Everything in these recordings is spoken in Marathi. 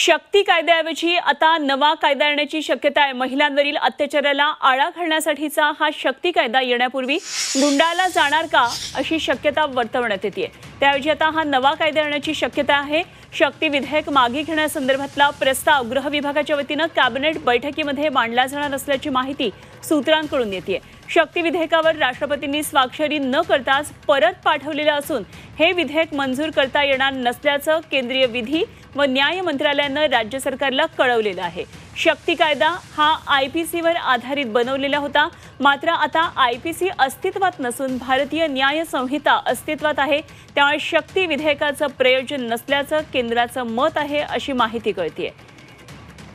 शक्ती कायद्याऐवजी आता नवा कायदा येण्याची शक्यता आहे. महिलांवरील अत्याचाराला आळा घालण्यासाठीचा हा शक्ती कायदा येण्यापूर्वी गुंडाला जाणार का अशी शक्यता वर्तवण्यात येते. त्याऐवजी आता हा नवा कायदा येण्याची शक्यता आहे. शक्ती विधेयक मागे घेण्यासंदर्भातला प्रस्ताव गृह विभागाच्या वतीनं कॅबिनेट बैठकीमध्ये मांडला जाणार असल्याची माहिती सूत्रांकडून येते शक्ती विधेयकावर राष्ट्रपतींनी स्वाक्षरी न करताच परत पाठवलेलं असून हे विधेयक मंजूर करता येणार नसल्याचं केंद्रीय विधी व न्याय मंत्रालयानं राज्य सरकारला कळवलेलं आहे. शक्ती कायदा हा आय पी सीवर आधारित बनवलेला होता मात्र आता आय पी सी अस्तित्वात नसून भारतीय न्याय संहिता अस्तित्वात आहे. त्यामुळे शक्ती विधेयकाचं प्रयोजन नसल्याचं केंद्राचं मत आहे अशी माहिती कळतीये.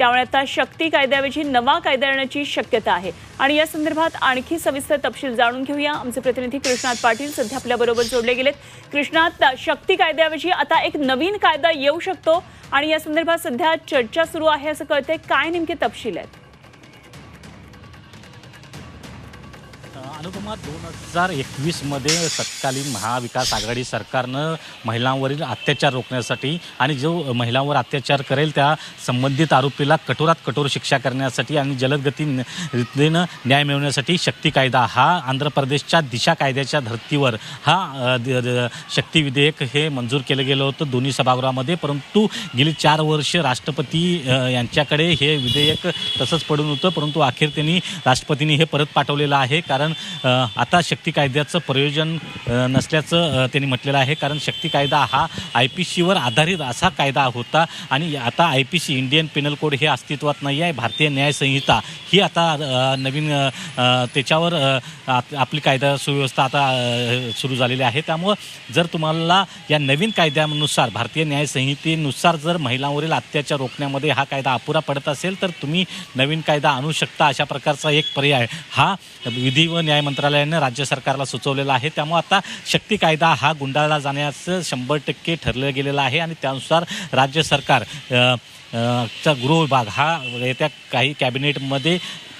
त्यामुळे आता शक्ती कायद्याऐवजी नवा कायदा येण्याची शक्यता आहे. आणि या संदर्भात आणखी सविस्तर तपशील जाणून घेऊया. आमचे प्रतिनिधी कृष्णात पाटील सध्या आपल्याबरोबर जोडले गेलेत. कृष्णात शक्ती कायद्याऐवजी आता एक नवीन कायदा येऊ शकतो. आणि या संदर्भात सध्या चर्चा सुरू आहे असं कळतंय. काय नेमके तपशील आहेत? अनुपमा दोन हजार एकवीसमध्ये तत्कालीन महाविकास आघाडी सरकारनं महिलांवरील अत्याचार रोखण्यासाठी आणि जो महिलांवर अत्याचार करेल त्या संबंधित आरोपीला कठोरात कठोर शिक्षा करण्यासाठी आणि जलदगती न- रीतीनं न्याय मिळवण्यासाठी शक्ती कायदा हा आंध्र प्रदेशच्या दिशा कायद्याच्या धर्तीवर हा द- शक्ती विधेयक हे मंजूर केलं गेलं होतं दोन्ही सभागृहामध्ये. परंतु गेली चार वर्ष राष्ट्रपती यांच्याकडे हे विधेयक तसंच पडून होतं परंतु अखेर त्यांनी राष्ट्रपतींनी हे परत पाठवलेलं आहे. कारण कारण आता शक्ती कायद्याचं प्रयोजन नसल्याचं त्यांनी म्हटलेलं आहे. कारण शक्ती कायदा हा आय पी सीवर आधारित असा कायदा होता. आणि आता I P C Indian penal code हे अस्तित्वात नाही आहे. भारतीय न्यायसंहिता ही आता नवीन त्याच्यावर आपली कायदा सुव्यवस्था आता सुरू झालेली आहे. त्यामुळं जर तुम्हाला या नवीन कायद्यानुसार भारतीय न्यायसंहितेनुसार जर महिलांवरील अत्याचार रोखण्यामध्ये हा कायदा अपुरा पडत असेल तर तुम्ही नवीन कायदा आणू शकता अशा प्रकारचा एक पर्याय. हा विधी व न्याय मंत्रालयाने राज्य सरकारला सुचवलेला आहे. त्यामुळे आता शक्ती कायदा हा गुंडाळला जाण्याचं शंभर टक्के ठरलं गेलेलं आहे आणि त्यानुसार राज्य सरकार चा गृह विभाग हा येत्या काही कॅबिनेटमध्ये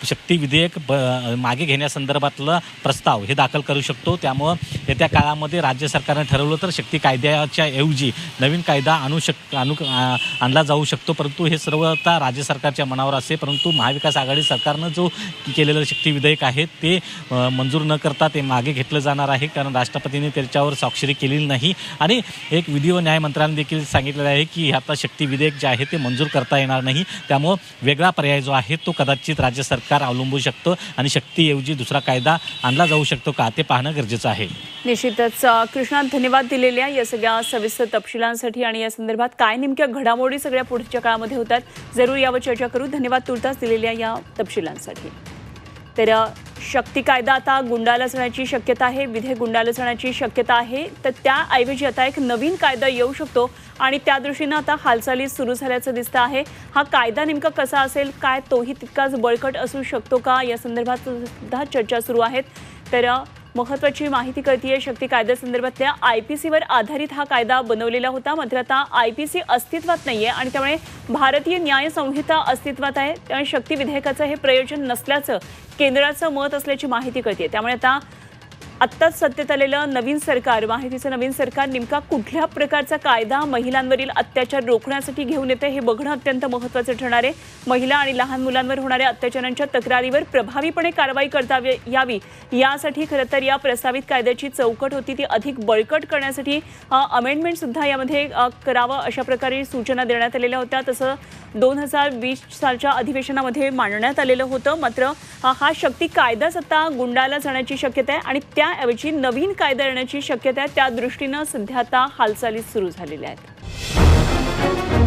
शक्ती विधेयक ब मागे घेण्यासंदर्भातला प्रस्ताव हे दाखल करू शकतो. त्यामुळं येत्या काळामध्ये राज्य सरकारनं ठरवलं तर शक्ती कायद्याच्या ऐवजी नवीन कायदा आणू शक आणू आणला जाऊ शकतो. परंतु हे सर्व आता राज्य सरकारच्या मनावर असते. परंतु महाविकास आघाडी सरकारनं जो केलेलं शक्ती विधेयक आहे ते मंजूर न करता ते मागे घेतलं जाणार आहे. कारण राष्ट्रपतींनी त्याच्यावर स्वाक्षरी केलेली नाही. आणि एक विधी व न्याय देखील सांगितलेलं आहे की आता शक्ती विधेयक जे आहे ते मंजूर करता येणार नाही. त्यामुळं वेगळा पर्याय जो आहे तो कदाचित राज्य सरकार अवलंबू शकतो आणि शक्तीऐवजी दुसरा कायदा आणला जाऊ शकतो का ते पाहणं गरजेचं आहे. निश्चितच कृष्णा धन्यवाद दिलेल्या या सगळ्या सविस्तर तपशिलांसाठी आणि या संदर्भात काय नेमक्या घडामोडी सगळ्या पुढच्या काळामध्ये होतात जरूर यावर चर्चा करू. धन्यवाद तुर्तास दिलेल्या या तपशिलांसाठी. तर शक्ती कायदा आता गुंडालचण्याची शक्यता आहे विधेयक गुंडालचण्याची शक्यता आहे. तर त्याऐवजी आता एक नवीन कायदा येऊ शकतो आणि त्या दृष्टीनं आता हालचाली सुरू झाल्याचं दिसतं आहे. हा कायदा नेमका कसा असेल काय तोही तितकाच बळकट असू शकतो का? या संदर्भात सुद्धा चर्चा सुरू आहेत. तर महत्वाची माहिती कळतीये शक्ती कायद्यासंदर्भातल्या आय पी सीवर आधारित हा कायदा बनवलेला होता. मात्र आता आय पी सी अस्तित्वात नाहीये आणि त्यामुळे भारतीय न्याय संहिता अस्तित्वात आहे. त्यामुळे शक्ती विधेयकाचं हे प्रयोजन नसल्याचं केंद्राचं मत असल्याची माहिती कळते त्यामुळे आता आत्ताच सत्तेत आलेलं नवीन सरकार माहितीचं नवीन सरकार नेमका कुठल्या प्रकारचा कायदा महिलांवरील अत्याचार रोखण्यासाठी घेऊन येते हे बघणं अत्यंत महत्त्वाचं ठरणार आहे. महिला आणि लहान मुलांवर होणाऱ्या अत्याचारांच्या तक्रारीवर प्रभावीपणे कारवाई करता वे- यावी. यासाठी खरं तर या प्रस्तावित कायद्याची चौकट होती ती अधिक बळकट करण्यासाठी अमेंडमेंट सुद्धा यामध्ये करावं अशा प्रकारे सूचना देण्यात आलेल्या होत्या. तसं दोन हजार वीस सालच्या अधिवेशनामध्ये मांडण्यात आलेलं होतं. मात्र हा शक्ती कायदाच आता गुंडाला जाण्याची शक्यता आहे आणि त्या ऐवजी नवीन कायदा येण्याची शक्यता आहे त्या दृष्टीनं सध्या आता हालचाली सुरू झालेल्या आहेत.